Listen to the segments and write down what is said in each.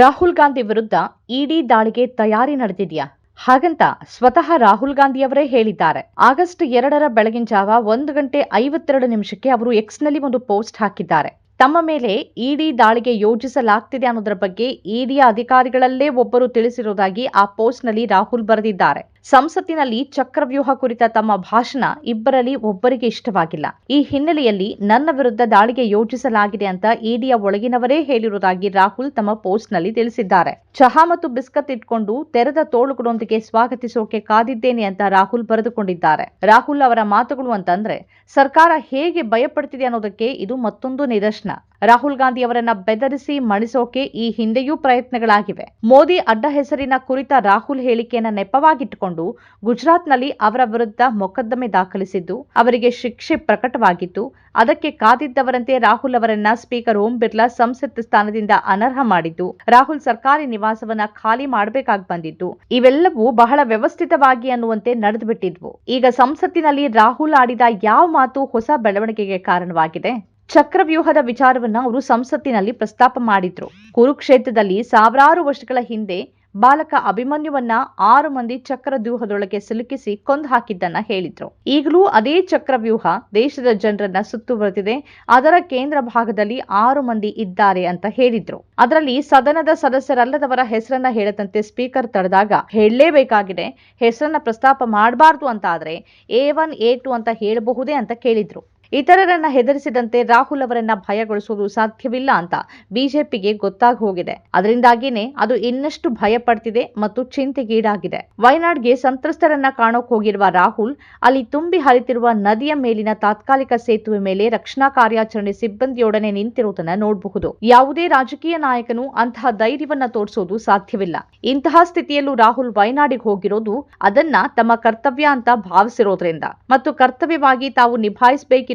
ರಾಹುಲ್ ಗಾಂಧಿ ವಿರುದ್ಧ ಇಡಿ ದಾಳಿಗೆ ತಯಾರಿ ನಡೆದಿದೆಯಾ? ಹಾಗಂತ ಸ್ವತಃ ರಾಹುಲ್ ಗಾಂಧಿಯವರೇ ಹೇಳಿದ್ದಾರೆ. ಆಗಸ್ಟ್ ಎರಡರ ಬೆಳಗಿನ ಜಾವ ಒಂದು ಗಂಟೆ ಐವತ್ತೆರಡು ನಿಮಿಷಕ್ಕೆ ಅವರು ಎಕ್ಸ್ನಲ್ಲಿ ಒಂದು ಪೋಸ್ಟ್ ಹಾಕಿದ್ದಾರೆ. ತಮ್ಮ ಮೇಲೆ ಇಡಿ ದಾಳಿಗೆ ಯೋಜಿಸಲಾಗ್ತಿದೆ ಅನ್ನೋದರ ಬಗ್ಗೆ ಇಡಿಯ ಅಧಿಕಾರಿಗಳಲ್ಲೇ ಒಬ್ಬರು ತಿಳಿಸಿರುವುದಾಗಿ ಆ ಪೋಸ್ಟ್ನಲ್ಲಿ ರಾಹುಲ್ ಬರೆದಿದ್ದಾರೆ. ಸಂಸತ್ತಿನಲ್ಲಿ ಚಕ್ರವ್ಯೂಹ ಕುರಿತ ತಮ್ಮ ಭಾಷಣ ಇಬ್ಬರಲ್ಲಿ ಒಬ್ಬರಿಗೆ ಇಷ್ಟವಾಗಿಲ್ಲ. ಈ ಹಿನ್ನೆಲೆಯಲ್ಲಿ ನನ್ನ ವಿರುದ್ಧ ದಾಳಿಗೆ ಯೋಜಿಸಲಾಗಿದೆ ಅಂತ ಇಡಿಯ ಒಳಗಿನವರೇ ಹೇಳಿರುವುದಾಗಿ ರಾಹುಲ್ ತಮ್ಮ ಪೋಸ್ಟ್ನಲ್ಲಿ ತಿಳಿಸಿದ್ದಾರೆ. ಚಹಾ ಮತ್ತು ಬಿಸ್ಕತ್ ಇಟ್ಕೊಂಡು ತೆರೆದ ತೋಳುಗಳೊಂದಿಗೆ ಸ್ವಾಗತಿಸೋಕೆ ಕಾದಿದ್ದೇನೆ ಅಂತ ರಾಹುಲ್ ಬರೆದುಕೊಂಡಿದ್ದಾರೆ. ರಾಹುಲ್ ಅವರ ಮಾತುಗಳು ಅಂತಂದ್ರೆ, ಸರ್ಕಾರ ಹೇಗೆ ಭಯಪಡ್ತಿದೆ ಅನ್ನೋದಕ್ಕೆ ಇದು ಮತ್ತೊಂದು ನಿದರ್ಶನ. ರಾಹುಲ್ ಗಾಂಧಿ ಅವರನ್ನ ಬೆದರಿಸಿ ಮಣಿಸೋಕೆ ಈ ಹಿಂದೆಯೂ ಪ್ರಯತ್ನಗಳಾಗಿವೆ. ಮೋದಿ ಅಡ್ಡ ಹೆಸರಿನ ಕುರಿತ ರಾಹುಲ್ ಹೇಳಿಕೆಯನ್ನ ನೆಪವಾಗಿಟ್ಟುಕೊಂಡು ಗುಜರಾತ್ನಲ್ಲಿ ಅವರ ವಿರುದ್ಧ ಮೊಕದ್ದಮೆ ದಾಖಲಿಸಿದ್ದು, ಅವರಿಗೆ ಶಿಕ್ಷೆ ಪ್ರಕಟವಾಗಿತ್ತು. ಅದಕ್ಕೆ ಕಾದಿದ್ದವರಂತೆ ರಾಹುಲ್ ಅವರನ್ನ ಸ್ಪೀಕರ್ ಓಂ ಬಿರ್ಲಾ ಸಂಸತ್ ಸ್ಥಾನದಿಂದ ಅನರ್ಹ ಮಾಡಿದ್ದು, ರಾಹುಲ್ ಸರ್ಕಾರಿ ನಿವಾಸವನ್ನ ಖಾಲಿ ಮಾಡಬೇಕಾಗಿ ಬಂದಿದ್ದು. ಇವೆಲ್ಲವೂ ಬಹಳ ವ್ಯವಸ್ಥಿತವಾಗಿ ಅನ್ನುವಂತೆ ನಡೆದು ಬಿಟ್ಟಿದ್ವು ಈಗ ಸಂಸತ್ತಿನಲ್ಲಿ ರಾಹುಲ್ ಆಡಿದ ಯಾವ ಮಾತು ಹೊಸ ಬೆಳವಣಿಗೆಗೆ ಕಾರಣವಾಗಿದೆ? ಚಕ್ರವ್ಯೂಹದ ವಿಚಾರವನ್ನ ಅವರು ಸಂಸತ್ತಿನಲ್ಲಿ ಪ್ರಸ್ತಾಪ ಮಾಡಿದ್ರು. ಕುರುಕ್ಷೇತ್ರದಲ್ಲಿ ಸಾವಿರಾರು ವರ್ಷಗಳ ಹಿಂದೆ ಬಾಲಕ ಅಭಿಮನ್ಯುವನ್ನ ಆರು ಮಂದಿ ಚಕ್ರವ್ಯೂಹದೊಳಗೆ ಸಿಲುಕಿಸಿ ಕೊಂದು ಹಾಕಿದ್ದನ್ನ ಹೇಳಿದ್ರು. ಈಗಲೂ ಅದೇ ಚಕ್ರವ್ಯೂಹ ದೇಶದ ಜನರನ್ನ ಸುತ್ತುವರೆದಿದೆ. ಅದರ ಕೇಂದ್ರ ಭಾಗದಲ್ಲಿ ಆರು ಮಂದಿ ಇದ್ದಾರೆ ಅಂತ ಹೇಳಿದ್ರು. ಅದರಲ್ಲಿ ಸದನದ ಸದಸ್ಯರಲ್ಲದವರ ಹೆಸರನ್ನ ಹೇಳದಂತೆ ಸ್ಪೀಕರ್ ತಡೆದಾಗ ಹೇಳಲೇಬೇಕಾಗಿದೆ, ಹೆಸರನ್ನ ಪ್ರಸ್ತಾಪ ಮಾಡಬಾರ್ದು ಅಂತ ಆದ್ರೆ ಎ ಒನ್ ಎ ಟು ಅಂತ ಹೇಳಬಹುದೇ ಅಂತ ಕೇಳಿದ್ರು. ಇತರರನ್ನ ಹೆದರಿಸಿದಂತೆ ರಾಹುಲ್ ಅವರನ್ನ ಭಯಗೊಳಿಸುವುದು ಸಾಧ್ಯವಿಲ್ಲ ಅಂತ ಬಿಜೆಪಿಗೆ ಗೊತ್ತಾಗಿ ಹೋಗಿದೆ. ಅದರಿಂದಾಗಿನೇ ಅದು ಇನ್ನಷ್ಟು ಭಯ ಪಡ್ತಿದೆ ಮತ್ತು ಚಿಂತೆಗೀಡಾಗಿದೆ. ವಯನಾಡ್ಗೆ ಸಂತ್ರಸ್ತರನ್ನ ಕಾಣೋಕ್ ಹೋಗಿರುವ ರಾಹುಲ್, ಅಲ್ಲಿ ತುಂಬಿ ಹರಿತಿರುವ ನದಿಯ ಮೇಲಿನ ತಾತ್ಕಾಲಿಕ ಸೇತುವೆ ಮೇಲೆ ರಕ್ಷಣಾ ಕಾರ್ಯಾಚರಣೆ ಸಿಬ್ಬಂದಿಯೊಡನೆ ನಿಂತಿರುವುದನ್ನ ನೋಡಬಹುದು. ಯಾವುದೇ ರಾಜಕೀಯ ನಾಯಕನು ಅಂತಹ ಧೈರ್ಯವನ್ನ ತೋರಿಸೋದು ಸಾಧ್ಯವಿಲ್ಲ. ಇಂತಹ ಸ್ಥಿತಿಯಲ್ಲೂ ರಾಹುಲ್ ವಯನಾಡಿಗೆ ಹೋಗಿರೋದು ಅದನ್ನ ತಮ್ಮ ಕರ್ತವ್ಯ ಅಂತ ಭಾವಿಸಿರೋದ್ರಿಂದ. ಮತ್ತು ಕರ್ತವ್ಯವಾಗಿ ತಾವು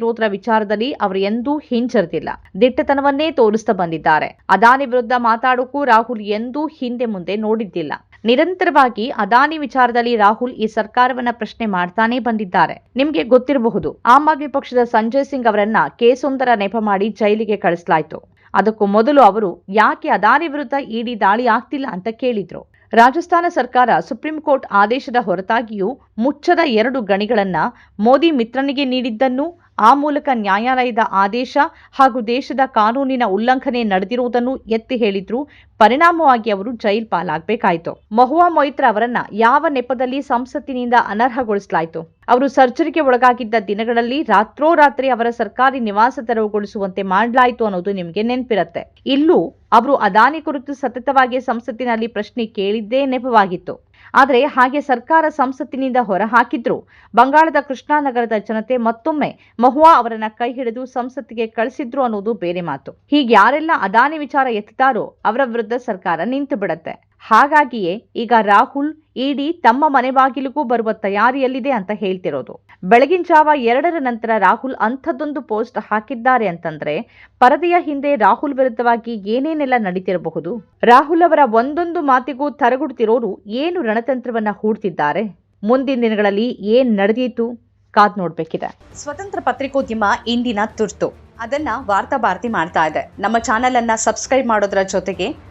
ನಿಭಾಯಿಸಬೇಕಿರೋದ್ರ ವಿಚಾರದಲ್ಲಿ ಅವರು ಎಂದೂ ಹಿಂಜರಿದಿಲ್ಲ. ದಿಟ್ಟತನವನ್ನೇ ತೋರಿಸ್ತಾ ಬಂದಿದ್ದಾರೆ. ಅದಾನಿ ವಿರುದ್ಧ ಮಾತಾಡೋಕ್ಕೂ ರಾಹುಲ್ ಎಂದೂ ಹಿಂದೆ ಮುಂದೆ ನೋಡಿದ್ದಿಲ್ಲ. ನಿರಂತರವಾಗಿ ಅದಾನಿ ವಿಚಾರದಲ್ಲಿ ರಾಹುಲ್ ಈ ಸರ್ಕಾರವನ್ನ ಪ್ರಶ್ನೆ ಮಾಡ್ತಾನೆ ಬಂದಿದ್ದಾರೆ. ನಿಮ್ಗೆ ಗೊತ್ತಿರಬಹುದು, ಆಮ್ ಆದ್ಮಿ ಪಕ್ಷದ ಸಂಜಯ್ ಸಿಂಗ್ ಅವರನ್ನ ಕೇಸೊಂದರ ನೆಪ ಮಾಡಿ ಜೈಲಿಗೆ ಕಳಿಸಲಾಯ್ತು. ಅದಕ್ಕೂ ಮೊದಲು ಅವರು ಯಾಕೆ ಅದಾನಿ ವಿರುದ್ಧ ಇಡಿ ದಾಳಿ ಆಗ್ತಿಲ್ಲ ಅಂತ ಕೇಳಿದ್ರು. ರಾಜಸ್ಥಾನ ಸರ್ಕಾರ ಸುಪ್ರೀಂ ಕೋರ್ಟ್ ಆದೇಶದ ಹೊರತಾಗಿಯೂ ಮುಚ್ಚದ ಎರಡು ಗಣಿಗಳನ್ನ ಮೋದಿ ಮಿತ್ರನಿಗೆ ನೀಡಿದ್ದನ್ನು ಆ ಮೂಲಕ ನ್ಯಾಯಾಲಯದ ಆದೇಶ ಹಾಗೂ ದೇಶದ ಕಾನೂನಿನ ಉಲ್ಲಂಘನೆ ನಡೆದಿರುವುದನ್ನು ಎತ್ತಿ ಹೇಳಿದ್ರು. ಪರಿಣಾಮವಾಗಿ ಅವರು ಜೈಲ್ ಪಾಲಾಗಬೇಕಾಯಿತು. ಮಹುವಾ ಮೊಯ್ತ್ರ ಅವರನ್ನ ಯಾವ ನೆಪದಲ್ಲಿ ಸಂಸತ್ತಿನಿಂದ ಅನರ್ಹಗೊಳಿಸಲಾಯಿತು? ಅವರು ಸರ್ಜರಿಗೆ ಒಳಗಾಗಿದ್ದ ದಿನಗಳಲ್ಲಿ ರಾತ್ರೋರಾತ್ರಿ ಅವರ ಸರ್ಕಾರಿ ನಿವಾಸ ತೆರವುಗೊಳಿಸುವಂತೆ ಮಾಡಲಾಯಿತು ಅನ್ನೋದು ನಿಮಗೆ ನೆನಪಿರುತ್ತೆ. ಇಲ್ಲೂ ಅವರು ಅದಾನಿ ಕುರಿತು ಸತತವಾಗಿ ಸಂಸತ್ತಿನಲ್ಲಿ ಪ್ರಶ್ನೆ ಕೇಳಿದ್ದೇ ನೆಪವಾಗಿತ್ತು. ಆದರೆ ಹಾಗೆ ಸರ್ಕಾರ ಸಂಸತ್ತಿನಿಂದ ಹೊರಹಾಕಿದ್ರು. ಬಂಗಾಳದ ಕೃಷ್ಣಾನಗರದ ಜನತೆ ಮತ್ತೊಮ್ಮೆ ಮಹುವಾ ಅವರನ್ನ ಕೈ ಹಿಡಿದು ಸಂಸತ್ತಿಗೆ ಕಳಿಸಿದ್ರು ಅನ್ನೋದು ಬೇರೆ ಮಾತು. ಹೀಗೆ ಯಾರೆಲ್ಲ ಅದಾನಿ ವಿಚಾರ ಎತ್ತಾರೋ ಅವರ ವಿರುದ್ಧ ಸರ್ಕಾರ ನಿಂತು ಬಿಡತ್ತೆ. ಹಾಗಾಗಿಯೇ ಈಗ ರಾಹುಲ್, ಇಡಿ ತಮ್ಮ ಮನೆ ಬಾಗಿಲಿಗೂ ಬರುವ ತಯಾರಿಯಲ್ಲಿದೆ ಅಂತ ಹೇಳ್ತಿರೋದು. ಬೆಳಗಿನ ಜಾವ ಎರಡರ ನಂತರ ರಾಹುಲ್ ಅಂಥದ್ದೊಂದು ಪೋಸ್ಟ್ ಹಾಕಿದ್ದಾರೆ ಅಂತಂದ್ರೆ, ಪರದೆಯ ಹಿಂದೆ ರಾಹುಲ್ ವಿರುದ್ಧವಾಗಿ ಏನೇನೆಲ್ಲ ನಡೀತಿರಬಹುದು? ರಾಹುಲ್ ಅವರ ಒಂದೊಂದು ಮಾತಿಗೂ ತರಗುಡ್ತಿರೋರು ಏನು ರಣತಂತ್ರವನ್ನ ಹೂಡ್ತಿದ್ದಾರೆ? ಮುಂದಿನ ದಿನಗಳಲ್ಲಿ ಏನ್ ನಡೆದೀತು? ಕಾದ್ ನೋಡ್ಬೇಕಿದೆ. ಸ್ವತಂತ್ರ ಪತ್ರಿಕೋದ್ಯಮ ಇಂದಿನ ತುರ್ತು. ಅದನ್ನ ವಾರ್ತಾ ಭಾರತಿ ಮಾಡ್ತಾ ಇದೆ. ನಮ್ಮ ಚಾನೆಲ್ ಅನ್ನ ಸಬ್ಸ್ಕ್ರೈಬ್ ಮಾಡೋದ್ರ ಜೊತೆಗೆ